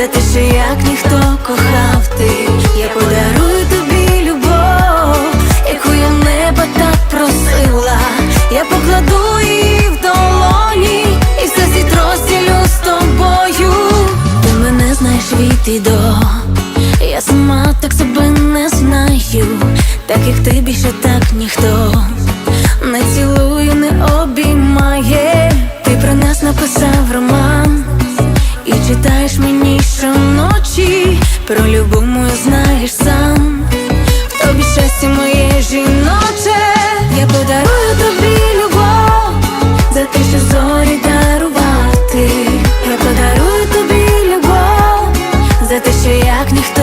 за те, що як ніхто кохав ти, я подарую тобі любов, яку я неба так просила, я покладу її в долоні, і все світ розділю з тобою. Ти мене знаєш від і до, я сама так себе не знаю, Так як ти більше так ніхто не цілую, не обіймає, ти про нас написав роман читаєш мені щоночі, про любов мою знаєш сам, в тобі щастя моє жіноче, я подарую тобі любов, за те, що зорі дарувати, я подарую тобі любов, за те, що як ніхто.